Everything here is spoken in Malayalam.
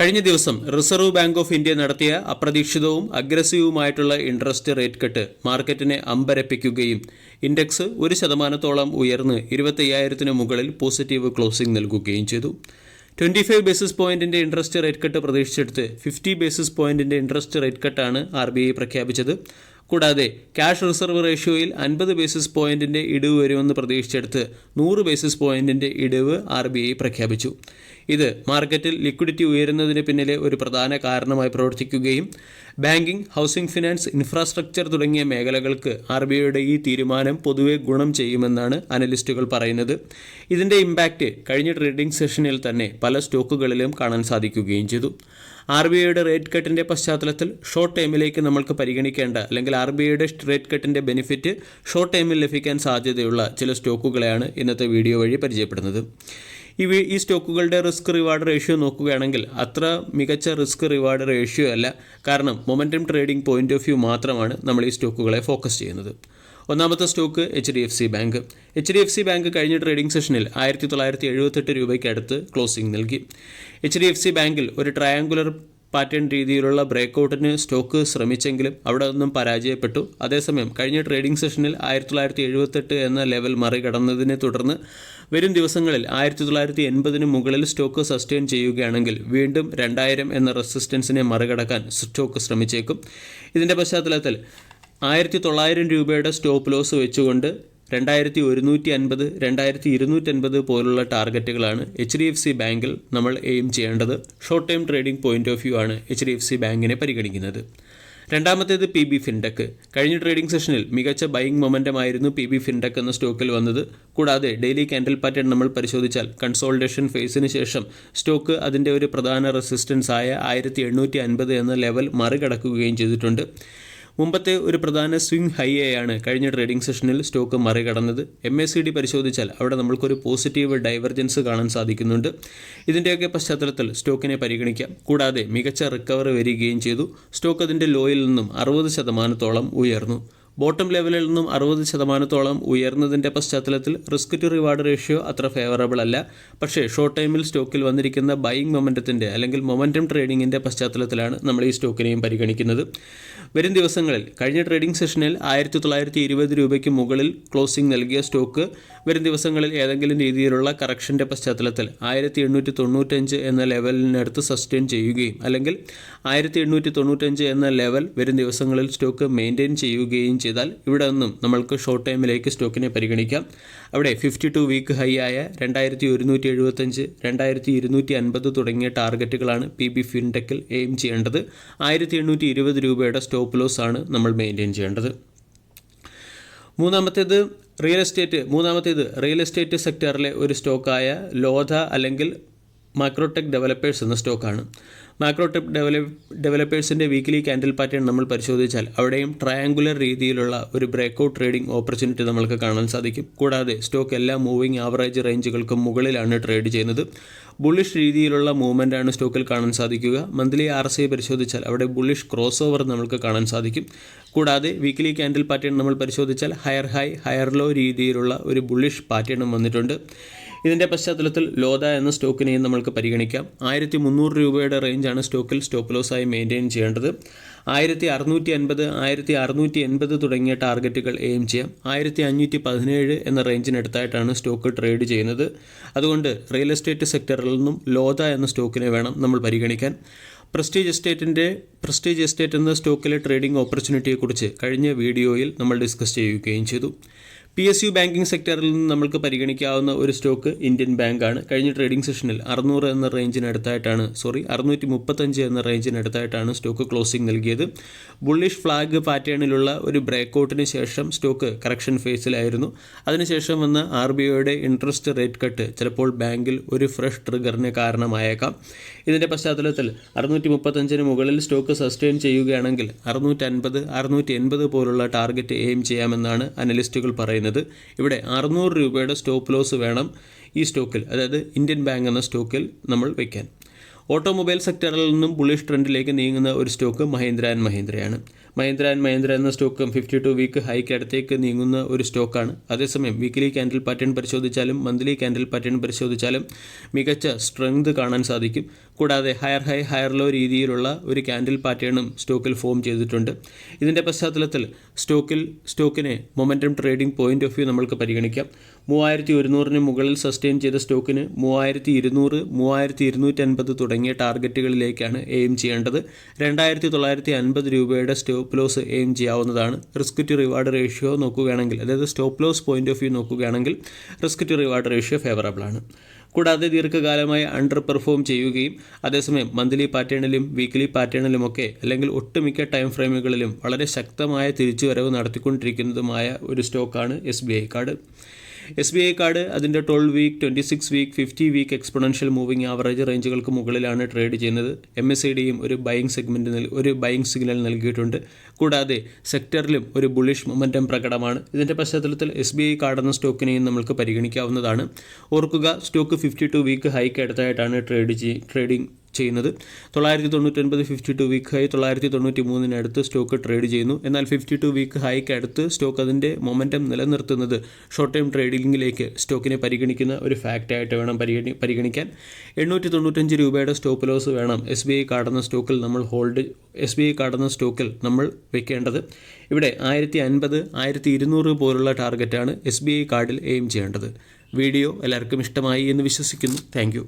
കഴിഞ്ഞ ദിവസം റിസർവ് ബാങ്ക് ഓഫ് ഇന്ത്യ നടത്തിയ അപ്രതീക്ഷിതവും അഗ്രസീവുമായിട്ടുള്ള ഇൻട്രസ്റ്റ് റേറ്റ് കട്ട് മാർക്കറ്റിനെ അമ്പരപ്പിക്കുകയും ഇൻഡെക്സ് ഒരു ശതമാനത്തോളം ഉയർന്ന് ഇരുപത്തയ്യായിരത്തിന് മുകളിൽ പോസിറ്റീവ് ക്ലോസിംഗ് നൽകുകയും ചെയ്തു. ട്വന്റി ഫൈവ് ബേസിസ് പോയിന്റിന്റെ ഇൻട്രസ്റ്റ് റേറ്റ് കട്ട് പ്രതീക്ഷിച്ചെടുത്ത് ഫിഫ്റ്റി ബേസിസ് പോയിന്റിന്റെ ഇൻട്രസ്റ്റ് റേറ്റ് കട്ടാണ് ആർ ബി ഐ പ്രഖ്യാപിച്ചത്. കൂടാതെ ക്യാഷ് റിസർവ് റേഷ്യോയിൽ അൻപത് ബേസിസ് പോയിന്റിന്റെ ഇടിവ് വരുമെന്ന് പ്രതീക്ഷിച്ചെടുത്ത് നൂറ് ബേസിസ് പോയിന്റിന്റെ ഇടിവ് ആർ ബി ഐ പ്രഖ്യാപിച്ചു. ഇത് മാർക്കറ്റിൽ ലിക്വിഡിറ്റി ഉയരുന്നതിന് പിന്നിലെ ഒരു പ്രധാന കാരണമായി പ്രവർത്തിക്കുകയും ബാങ്കിംഗ് ഹൗസിംഗ് ഫിനാൻസ് ഇൻഫ്രാസ്ട്രക്ചർ തുടങ്ങിയ മേഖലകൾക്ക് ആർ ബി ഐയുടെ ഈ തീരുമാനം പൊതുവെ ഗുണം ചെയ്യുമെന്നാണ് അനലിസ്റ്റുകൾ പറയുന്നത്. ഇതിന്റെ ഇമ്പാക്റ്റ് കഴിഞ്ഞ ട്രേഡിംഗ് സെഷനിൽ തന്നെ പല സ്റ്റോക്കുകളിലും കാണാൻ സാധിക്കുകയും ചെയ്തു. ആർ ബി ഐയുടെ റേറ്റ് കട്ടിന്റെ പശ്ചാത്തലത്തിൽ ഷോർട്ട് ടൈമിലേക്ക് നമ്മൾക്ക് പരിഗണിക്കേണ്ട അല്ലെങ്കിൽ ആർ ബി ഐയുടെ റേറ്റ് കട്ടിന്റെ ബെനിഫിറ്റ് ഷോർട്ട് ടൈമിൽ ലഭിക്കാൻ സാധ്യതയുള്ള ചില സ്റ്റോക്കുകളെയാണ് ഇന്നത്തെ വീഡിയോ വഴി പരിചയപ്പെടുന്നത്. ഈ ഈ സ്റ്റോക്കുകളുടെ റിസ്ക് റിവാർഡ് റേഷ്യോ നോക്കുകയാണെങ്കിൽ അത്ര മികച്ച റിസ്ക് റിവാർഡ് റേഷ്യോ അല്ല. കാരണം momentum trading point of view മാത്രമാണ് നമ്മൾ ഈ സ്റ്റോക്കുകളെ ഫോക്കസ് ചെയ്യുന്നത്. ഒന്നാമത്തെ stock H D F C bank. H D F C bank കഴിഞ്ഞ ട്രേഡിംഗ് സെഷനിൽ ആയിരത്തി തൊള്ളായിരത്തി എഴുപത്തെട്ട് രൂപയ്ക്ക് അടുത്ത് ക്ലോസിംഗ് നൽകി. എച്ച് ഡി എഫ് സി ബാങ്കിൽ ഒരു ട്രയാങ്കുലർ പാറ്റേൺ രീതിയിലുള്ള ബ്രേക്കൗട്ടിന് സ്റ്റോക്ക് ശ്രമിച്ചെങ്കിലും അവിടെ നിന്നും പരാജയപ്പെട്ടു. അതേസമയം കഴിഞ്ഞ ട്രേഡിംഗ് സെഷനിൽ ആയിരത്തി തൊള്ളായിരത്തി എഴുപത്തെട്ട് എന്ന ലെവൽ മറികടന്നതിനെ തുടർന്ന് വരും ദിവസങ്ങളിൽ ആയിരത്തി തൊള്ളായിരത്തി എൺപതിന് മുകളിൽ സ്റ്റോക്ക് സസ്റ്റെയിൻ ചെയ്യുകയാണെങ്കിൽ വീണ്ടും രണ്ടായിരം എന്ന റെസിസ്റ്റൻസിനെ മറികടക്കാൻ സ്റ്റോക്ക് ശ്രമിച്ചേക്കും. ഇതിന്റെ പശ്ചാത്തലത്തിൽ ആയിരത്തി തൊള്ളായിരം രൂപയുടെ സ്റ്റോപ്പ് ലോസ് വെച്ചുകൊണ്ട് രണ്ടായിരത്തി ഒരുന്നൂറ്റി അൻപത് രണ്ടായിരത്തി ഇരുന്നൂറ്റൻപത് പോലുള്ള ടാർഗറ്റുകളാണ് എച്ച് ഡി എഫ് സി ബാങ്കിൽ നമ്മൾ എയിം ചെയ്യേണ്ടത്. Short time trading point of view ആണ് എച്ച് ഡി എഫ് സി ബാങ്കിനെ പരിഗണിക്കുന്നത്. രണ്ടാമത്തേത് പി ബി ഫിൻടെക് കഴിഞ്ഞ ട്രേഡിംഗ് സെഷനിൽ മികച്ച ബൈയിങ് മൊമെന്റം ആയിരുന്നു പി ബി ഫിൻടെക് എന്ന സ്റ്റോക്കിൽ വന്നത്. കൂടാതെ ഡെയിലി ക്യാൻഡിൽ പാറ്റേൺ നമ്മൾ പരിശോധിച്ചാൽ കൺസോൾട്ടേഷൻ ഫേസിന് ശേഷം സ്റ്റോക്ക് അതിന്റെ ഒരു പ്രധാന റെസിസ്റ്റൻസ് ആയ ആയിരത്തി എണ്ണൂറ്റി അൻപത് എന്ന ലെവൽ മറികടക്കുകയും ചെയ്തിട്ടുണ്ട്. മുമ്പത്തെ ഒരു പ്രധാന സ്വിംഗ് ഹൈയാണ് കഴിഞ്ഞ ട്രേഡിംഗ് സെഷനിൽ സ്റ്റോക്ക് മറികടന്നത്. എം എസ് സി ഡി പരിശോധിച്ചാൽ അവിടെ നമ്മൾക്കൊരു പോസിറ്റീവ് ഡൈവർജൻസ് കാണാൻ സാധിക്കുന്നുണ്ട്. ഇതിന്റെയൊക്കെ പശ്ചാത്തലത്തിൽ സ്റ്റോക്കിനെ പരിഗണിക്കാം. കൂടാതെ മികച്ച റിക്കവറി വരികയും ചെയ്തു. സ്റ്റോക്ക് അതിന്റെ ലോയിൽ നിന്നും അറുപത് ശതമാനത്തോളം ഉയർന്നു. ബോട്ടം ലെവലിൽ നിന്നും അറുപത് ശതമാനത്തോളം ഉയർന്നതിന്റെ പശ്ചാത്തലത്തിൽ റിസ്ക് ടു റിവാർഡ് റേഷ്യോ അത്ര ഫേവറബിൾ അല്ല. പക്ഷേ ഷോർട്ട് ടൈമിൽ സ്റ്റോക്കിൽ വന്നിരിക്കുന്ന ബൈയിങ് മൊമെന്റത്തിന്റെ അല്ലെങ്കിൽ മൊമെന്റം ട്രേഡിങ്ങിന്റെ പശ്ചാത്തലത്തിലാണ് നമ്മൾ ഈ സ്റ്റോക്കിനെയും പരിഗണിക്കുന്നത്. വരും ദിവസങ്ങളിൽ കഴിഞ്ഞ ട്രേഡിംഗ് സെഷനിൽ ആയിരത്തി തൊള്ളായിരത്തി ഇരുപത് രൂപയ്ക്ക് മുകളിൽ ക്ലോസിംഗ് നൽകിയ സ്റ്റോക്ക് വരും ദിവസങ്ങളിൽ ഏതെങ്കിലും രീതിയിലുള്ള കറക്ഷന്റെ പശ്ചാത്തലത്തിൽ ആയിരത്തി എണ്ണൂറ്റി തൊണ്ണൂറ്റഞ്ച് എന്ന ലെവലിനടുത്ത് സസ്റ്റെയിൻ ചെയ്യുകയും അല്ലെങ്കിൽ ആയിരത്തി എണ്ണൂറ്റി തൊണ്ണൂറ്റഞ്ച് എന്ന ലെവൽ വരും ദിവസങ്ങളിൽ സ്റ്റോക്ക് മെയിന്റെയിൻ ചെയ്യുകയും ചെയ്താൽ ഇവിടെ നിന്നും നമ്മൾക്ക് ഷോർട്ട് ടൈമിലേക്ക് സ്റ്റോക്കിനെ പരിഗണിക്കാം. അവിടെ ഫിഫ്റ്റി ടു വീക്ക് ഹൈ ആയ രണ്ടായിരത്തി ഒരുന്നൂറ്റി എഴുപത്തഞ്ച് രണ്ടായിരത്തി ഇരുന്നൂറ്റി അൻപത് തുടങ്ങിയ ടാർഗറ്റുകളാണ് പി ബി ഫിൻടെക്കിൽ എയിം ചെയ്യേണ്ടത്. ആയിരത്തി എണ്ണൂറ്റി ഇരുപത് രൂപയുടെ സ്റ്റോപ്പ് ലോസ് ആണ് നമ്മൾ മെയിന്റെയിൻ ചെയ്യേണ്ടത്. മൂന്നാമത്തേത് റിയൽ എസ്റ്റേറ്റ് മൂന്നാമത്തേത് റിയൽ എസ്റ്റേറ്റ് സെക്ടറിലെ ഒരു സ്റ്റോക്കായ ലോധ അല്ലെങ്കിൽ മാക്രോടെക് ഡെവലപ്പേഴ്സ് എന്ന സ്റ്റോക്കാണ് മാക്രോടെക് ഡെവലപ്പ് ഡെവലപ്പേഴ്സിന്റെ വീക്കിലി ക്യാൻഡിൽ പാറ്റേൺ നമ്മൾ പരിശോധിച്ചാൽ അവിടെയും ട്രയാങ്കുലർ രീതിയിലുള്ള ഒരു ബ്രേക്കൗട്ട് ട്രേഡിംഗ് ഓപ്പർച്യൂണിറ്റി നമ്മൾക്ക് കാണാൻ സാധിക്കും. കൂടാതെ സ്റ്റോക്ക് എല്ലാ മൂവിങ് ആവറേജ് റേഞ്ചുകൾക്കും മുകളിലാണ് ട്രേഡ് ചെയ്യുന്നത്. ബുള്ളിഷ് രീതിയിലുള്ള മൂവ്മെന്റ് ആണ് സ്റ്റോക്കിൽ കാണാൻ സാധിക്കുക. മന്ത്ലി ആർ ഐ പരിശോധിച്ചാൽ അവിടെ ബുള്ളിഷ് ക്രോസ് ഓവർ നമുക്ക് കാണാൻ സാധിക്കും. കൂടാതെ വീക്കിലി കാൻഡിൽ പാറ്റേൺ നമ്മൾ പരിശോധിച്ചാൽ ഹയർ ഹൈ ഹയർ ലോ രീതിയിലുള്ള ഒരു ബുള്ളിഷ് പാറ്റേണും വന്നിട്ടുണ്ട്. ഇതിന്റെ പശ്ചാത്തലത്തിൽ ലോദ എന്ന സ്റ്റോക്കിനെയും നമ്മൾക്ക് പരിഗണിക്കാം. ആയിരത്തി മുന്നൂറ് രൂപയുടെ റേഞ്ചാണ് സ്റ്റോക്കിൽ സ്റ്റോപ്പ് ലോസായി മെയിന്റെയിൻ ചെയ്യേണ്ടത്. ആയിരത്തി അറുന്നൂറ്റി അൻപത് ആയിരത്തി അറുന്നൂറ്റി എൺപത് തുടങ്ങിയ ടാർഗറ്റുകൾ എയിം ചെയ്യാം. ആയിരത്തി അഞ്ഞൂറ്റി പതിനേഴ് എന്ന റേഞ്ചിനടുത്തായിട്ടാണ് സ്റ്റോക്ക് ട്രേഡ് ചെയ്യുന്നത്. അതുകൊണ്ട് റിയൽ എസ്റ്റേറ്റ് സെക്ടറിൽ നിന്നും ലോദ എന്ന സ്റ്റോക്കിനെ വേണം നമ്മൾ പരിഗണിക്കാൻ. പ്രസ്റ്റീജ് എസ്റ്റേറ്റിന്റെ പ്രസ്റ്റീജ് എസ്റ്റേറ്റ് എന്ന സ്റ്റോക്കിലെ ട്രേഡിംഗ് ഓപ്പർച്യൂണിറ്റിയെക്കുറിച്ച് കഴിഞ്ഞ വീഡിയോയിൽ നമ്മൾ ഡിസ്കസ് ചെയ്യുകയും ചെയ്തു. പി എസ് യു ബാങ്കിംഗ് സെക്ടറിൽ നിന്ന് നമുക്ക് പരിഗണിക്കാവുന്ന ഒരു സ്റ്റോക്ക് ഇന്ത്യൻ ബാങ്ക് ആണ് കഴിഞ്ഞ ട്രേഡിംഗ് സെഷനിൽ അറുന്നൂറ് എന്ന റേഞ്ചിനടുത്തായിട്ടാണ് സോറി അറുന്നൂറ്റി മുപ്പത്തഞ്ച് എന്ന റേഞ്ചിനടുത്തായിട്ടാണ് സ്റ്റോക്ക് ക്ലോസിംഗ് നൽകിയത്. ബുള്ളിഷ് ഫ്ലാഗ് പാറ്റേണിലുള്ള ഒരു ബ്രേക്കൗട്ടിന് ശേഷം സ്റ്റോക്ക് കറക്ഷൻ ഫേസിലായിരുന്നു. അതിനുശേഷം വന്ന ആർ ബി ഐയുടെ ഇൻട്രസ്റ്റ് റേറ്റ് കട്ട് ചിലപ്പോൾ ബാങ്കിൽ ഒരു ഫ്രഷ് ട്രിഗറിന് കാരണമായേക്കാം. ഇതിന്റെ പശ്ചാത്തലത്തിൽ അറുന്നൂറ്റി മുപ്പത്തഞ്ചിന് മുകളിൽ സ്റ്റോക്ക് സസ്റ്റെയിൻ ചെയ്യുകയാണെങ്കിൽ അറുന്നൂറ്റി അൻപത് അറുന്നൂറ്റി എൺപത് പോലുള്ള ടാർഗറ്റ് എയിം ചെയ്യാമെന്നാണ് അനലിസ്റ്റുകൾ പറയുന്നത്. ഇവിടെ അറുന്നൂറ് രൂപയുടെ സ്റ്റോപ്പ് ലോസ് വേണം ഈ സ്റ്റോക്കിൽ അതായത് ഇന്ത്യൻ ബാങ്ക് എന്ന സ്റ്റോക്കിൽ നമ്മൾ വയ്ക്കാൻ ഓട്ടോമൊബൈൽ സെക്ടറിൽ നിന്നും ബുള്ളിഷ് ട്രെൻഡിലേക്ക് നീങ്ങുന്ന ഒരു സ്റ്റോക്ക് മഹീന്ദ്ര ആൻഡ് മഹീന്ദ്രയാണ്. മഹീന്ദ്ര ആൻഡ് മഹീന്ദ്ര എന്ന സ്റ്റോക്കും ഫിഫ്റ്റി ടു വീക്ക് ഹൈക്ക് അടുത്തേക്ക് നീങ്ങുന്ന ഒരു സ്റ്റോക്കാണ്. അതേസമയം വീക്കിലി ക്യാൻഡിൽ പാറ്റേൺ പരിശോധിച്ചാലും മന്ത്ലി ക്യാൻഡിൽ പാറ്റേൺ പരിശോധിച്ചാലും മികച്ച സ്ട്രെങ്ത് കാണാൻ സാധിക്കും. കൂടാതെ ഹയർ ഹൈ ഹയർ ലോ രീതിയിലുള്ള ഒരു ക്യാൻഡിൽ പാറ്റേണും സ്റ്റോക്കിൽ ഫോം ചെയ്തിട്ടുണ്ട്. ഇതിന്റെ പശ്ചാത്തലത്തിൽ സ്റ്റോക്കിൽ സ്റ്റോക്കിനെ momentum trading point of view നമ്മൾക്ക് പരിഗണിക്കാം. മൂവായിരത്തി ഒരുന്നൂറിന് മുകളിൽ സസ്റ്റെയിൻ ചെയ്ത സ്റ്റോക്കിന് മൂവായിരത്തി ഇരുന്നൂറ് മൂവായിരത്തി ഇരുന്നൂറ്റി അൻപത് തുടങ്ങിയ ടാർഗറ്റുകളിലേക്കാണ് എയിം ചെയ്യേണ്ടത്. രണ്ടായിരത്തി തൊള്ളായിരത്തി അൻപത് രൂപയുടെ സ്റ്റോപ്പ് ലോസ് എയിം ചെയ്യാവുന്നതാണ്. റിസ്ക് ടു റിവാർഡ് റേഷ്യോ നോക്കുകയാണെങ്കിൽ അതായത് stop loss point of view നോക്കുകയാണെങ്കിൽ risk to reward ratio favourable ആണ്. കൂടാതെ ദീർഘകാലമായി അണ്ടർ പെർഫോം ചെയ്യുകയും അതേസമയം മന്ത്ലി പാറ്റേണിലും വീക്ക്ലി പാറ്റേണിലുമൊക്കെ അല്ലെങ്കിൽ ഒട്ടുമിക്ക ടൈം ഫ്രെയിമുകളിലും വളരെ ശക്തമായ തിരിച്ചുവരവ് നടത്തിക്കൊണ്ടിരിക്കുന്നതുമായ ഒരു സ്റ്റോക്കാണ് S B I card. S B I card അതിന്റെ twelve week twenty six week fifty week exponential moving average റേഞ്ചുകൾക്ക് മുകളിലാണ് ട്രേഡ് ചെയ്യുന്നത്. എം എസ് ഐ ഡിയും ഒരു ബൈങ് സെഗ്മെന്റ് ഒരു ബൈങ് സിഗ്നൽ നൽകിയിട്ടുണ്ട്. കൂടാതെ സെക്ടറിലും ഒരു ബുളിഷ് മൊമെന്റം പ്രകടമാണ്. ഇതിന്റെ പശ്ചാത്തലത്തിൽ എസ് ബി ഐ കാർഡെന്ന സ്റ്റോക്കിനെയും നമുക്ക് പരിഗണിക്കാവുന്നതാണ്. ഓർക്കുക stock fifty two week hike അടുത്തായിട്ടാണ് ട്രേഡ് ചെയ് ട്രേഡിംഗ് ചെയ്യുന്നത്. തൊള്ളായിരത്തി തൊണ്ണൂറ്റൊൻപത് ഫിഫ്റ്റി ടു വീക്ക് ഹൈ തൊള്ളായിരത്തി തൊണ്ണൂറ്റി മൂന്നിനടുത്ത് സ്റ്റോക്ക് ട്രേഡ് ചെയ്യുന്നു. എന്നാൽ ഫിഫ്റ്റി ടു വീക്ക് ഹൈക്ക് അടുത്ത് സ്റ്റോക്ക് അതിന്റെ മൊമെന്റം നിലനിർത്തുന്നത് ഷോർട്ട് ടൈം ട്രേഡിങ്ങിലേക്ക് സ്റ്റോക്കിനെ പരിഗണിക്കുന്ന ഒരു ഫാക്റ്റായിട്ട് വേണം പരിഗണി പരിഗണിക്കാൻ. എണ്ണൂറ്റി തൊണ്ണൂറ്റഞ്ച് രൂപയുടെ സ്റ്റോപ്പ് ലോസ് വേണം എസ് ബി ഐ കാടുന്ന സ്റ്റോക്കിൽ നമ്മൾ ഹോൾഡ് എസ് ബി ഐ കാടുന്ന സ്റ്റോക്കിൽ നമ്മൾ വെക്കേണ്ടത്. ഇവിടെ ആയിരത്തി അൻപത് ആയിരത്തി ഇരുന്നൂറ് പോലുള്ള ടാർഗറ്റാണ് എസ് ബി ഐ കാർഡിൽ എയിം ചെയ്യേണ്ടത്. വീഡിയോ എല്ലാവർക്കും ഇഷ്ടമായി എന്ന് വിശ്വസിക്കുന്നു. താങ്ക്